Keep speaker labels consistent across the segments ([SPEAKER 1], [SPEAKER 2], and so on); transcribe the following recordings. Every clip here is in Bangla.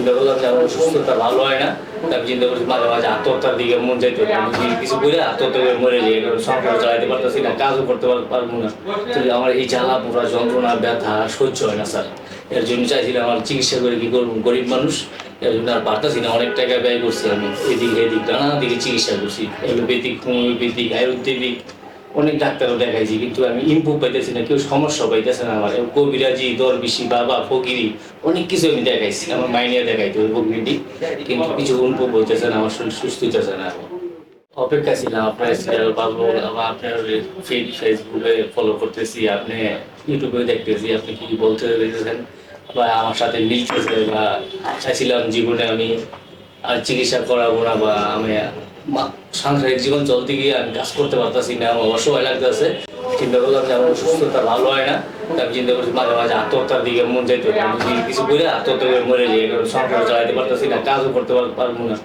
[SPEAKER 1] চিন্তা করলাম যে আমার সুস্থতা ভালো হয় না। তারপর চিন্তা মাঝে মাঝে আত্মহত্যার দিকে মন যাইতো কিছু করে আত্মহত্যা করে মরে যাই সংসার চালাতে পারতেছি না, কাজও করতে পারব না। আমার এই জ্বালা পোড়া যন্ত্রণা, ব্যথা সহ্য হয় না, স্যার। এর জন্য চাইছিলাম আমার চিকিৎসা করে কি করব? গরিব মানুষ, এর জন্য আর পারতাছি না। অনেক টাকা ব্যয় করছি আমি। এদিক এদিক নানা দিকে চিকিৎসা করছি। এলোপ্যাথিক হোমিওপ্যাথিক, আয়ুর্বেদিক অনেক ডাক্তারও দেখাইছি, কিন্তু আমি ইম্প্রুভ পাইতেছি না, কেউ সমস্যা পাইতেছে না আমার। কবিরাজি দর দরবিশি, বাবা, ফকিরি, অনেক কিছু আমি দেখাইছি, আমার মাইনিয়া দেখাইতো ওই কিন্তু কিছু ইম্প্রুভ হইতেছে না, আমার শরীর সুস্থ হইতেছে না। অপেক্ষা ছিলাম, আপনার সিরিয়াল পাবো, আবার আপনার ফিড ফেসবুকে ফলো করতেছি, আপনি ইউটিউবে দেখতেছি, আপনি কি বলতে দেখতেছেন বা আমার সাথে মিলতেছে, বা চাইছিলাম জীবনে আমি আর চিকিৎসা করাবো না বা আমি সাংসারিক জীবন চলতে গিয়ে আমি কাজ করতে পারতেছি না, আমার অসহায় লাগতেছে। চিন্তা করলাম যে আমার সুস্থতা ভালো হয় না তারপর চিন্তা করছি মাঝে মাঝে আত্মহত্যার দিকে মন যাইতো আমি কিছু করে আত্মহত্যা করে মরে যাই সংসার চালাতে পারতেছি না, কাজও করতে পারব না।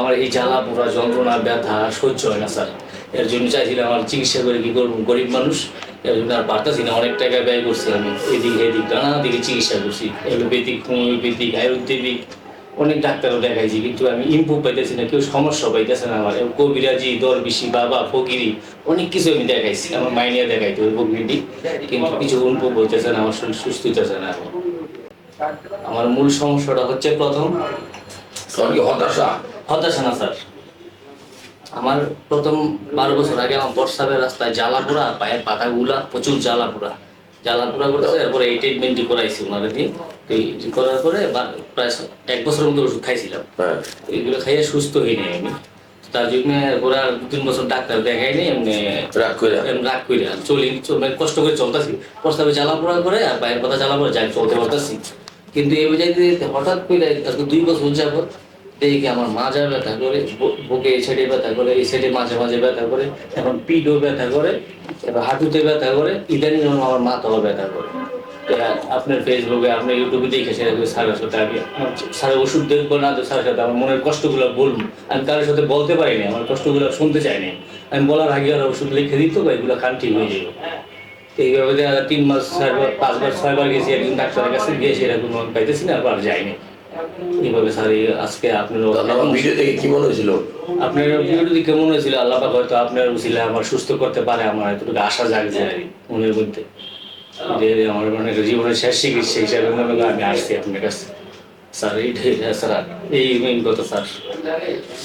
[SPEAKER 1] আমার এই জ্বালা পোড়া যন্ত্রণা, ব্যথা সহ্য হয় না, স্যার। এর জন্য চাইছিলাম আমার চিকিৎসা করে কি করব? গরিব মানুষ, এর জন্য আর পারতাছি না, অনেক টাকা ব্যয় করছি আমি। এদিক এদিক নানা দিকে চিকিৎসা করছি। এলোপ্যাথিক, হোমিওপ্যাথিক, আয়ুর্বেদিক অনেক ডাক্তারও দেখাইছি কিন্তু আমি ইম্প্রুভ পাইতেছি না কেউ সমস্যা পাইতেছে না আমার। কবিরাজি দরবিশি বাবা ফকিরি অনেক কিছু আমি দেখাইছি আমার মাইনিয়া দেখাইতো ওই ফকিরিটি কিন্তু কিছু ইম্প্রুভ হইতেছে না আমার শরীর সুস্থ হইতেছে না আমার মূল সমস্যাটা হচ্ছে প্রথম
[SPEAKER 2] হতাশা?
[SPEAKER 1] হতাশা না স্যার। আমার প্রথম বারো বছর আগে আমার বর্ষাবের রাস্তায় জ্বালা পোড়া পায়ের পাতাগুলা প্রচুর জ্বালা পোড়া করছে এরপরে এই ট্রিটমেন্টটি করাইছি ওনারা দিয়ে। তো এই করার পরে প্রায় এক বছরের মতো ওষুধ খাইছিলাম।
[SPEAKER 2] হ্যাঁ।
[SPEAKER 1] এগুলো খাইয়ে সুস্থ হই নাই আমি। তার জন্য দু তিন বছর ডাক্তার দেখাই নি এমনি
[SPEAKER 2] রাগ করে
[SPEAKER 1] রাগ করে চলি মানে কষ্ট করে চলতেছি। প্রস্তাবে জ্বালা পোড়া করে আর পায়ের পাতা জ্বালা পোড়া যাই চলতে পারতেছি। কিন্তু এই বুঝাইতে হঠাৎ করে দুই বছর যাবত দেখি আমার মাজা ব্যথা করে বুকে এই সাইডে ব্যথা করে এই সাইডে মাঝে মাঝে ব্যথা করে, এখন পিঠও ব্যথা করে, এবার হাঁটুতে ব্যথা করে, ইদানিং আমার মাথাও ব্যথা করে। আপনার ফেসবুকে আপনি ইউটিউবে দেখে সেটা স্যারের সাথে আমি স্যারের ওষুধ দেখব না, তো স্যারের সাথে আমার মনের কষ্টগুলো বলব। আমি কারোর সাথে বলতে পারিনি, আমার কষ্টগুলো শুনতে চাইনি। আমি বলার আগে আর ওষুধ লিখে দিত এগুলো খান ঠিক হয়ে যাবে এইভাবে দেখা তিন মাস পাঁচবার ছয়বার গেছি, একজন ডাক্তারের কাছে গিয়ে সেরকম পাইতেছি না আর যাইনি। এইভাবে স্যার আজকে আপনার
[SPEAKER 2] ভিডিও দেখে কি মনে হয়েছিল?
[SPEAKER 1] আপনার ভিডিওটি কেমন হয়েছিল আল্লাহ পাক হয়তো আপনার উচিলে আমার সুস্থ করতে পারে আমার এতটুকু আশা জাগছে আর মনের মধ্যে। যে আমার মানে জীবনের শেষ চিকিৎসা হিসাবে মনে আমি আসছি আপনার কাছে। স্যার এইটাই স্যার এই মেইন কথা স্যার।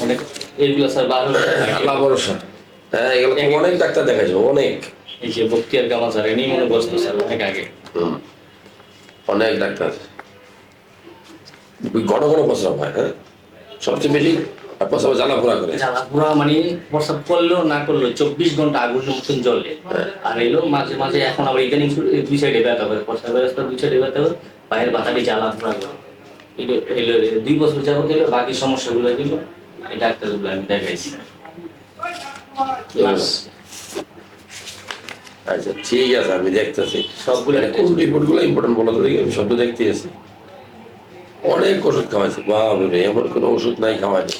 [SPEAKER 1] অনেক এইগুলো স্যার
[SPEAKER 2] আল্লাহ ভরসা। হ্যাঁ এগুলো অনেক ডাক্তার দেখাইছো অনেক।
[SPEAKER 1] এই যে বক্তিয়ার কামাল স্যার এমনি মনে বসতো স্যার অনেক আগে।
[SPEAKER 2] অনেক ডাক্তার। ওই ঘন ঘন প্রস্রাব হয় হ্যাঁ? সবচেয়ে বেশি প্রস্রাব জ্বালা পোড়া করে।
[SPEAKER 1] জ্বালা পুরা মানে প্রস্রাব করলেও না করলেও চব্বিশ ঘণ্টা আগুনের মতন জ্বলে। আর এলো মাঝে মাঝে এখন আবার ইদানিং দুই সাইডে ব্যথা করে প্রস্রাবের রাস্তা দুই সাইডে ব্যথা করে পায়ের বাতাটি জ্বালা পুরা করে। এলো দুই বছর যাবত এলো বাকি সমস্যাগুলো দিল এই ডাক্তারগুলো আমি দেখাইছি।
[SPEAKER 2] আচ্ছা ঠিক আছে আমি দেখতেছি।
[SPEAKER 1] সবগুলো
[SPEAKER 2] রিপোর্টগুলো ইম্পর্টেন্ট বলো তো দেখি আমি সব দেখতে আছি। অনেক ওষুধ খাওয়াইছে। বাবা এমন কোনো ওষুধ নাই খাওয়াইনি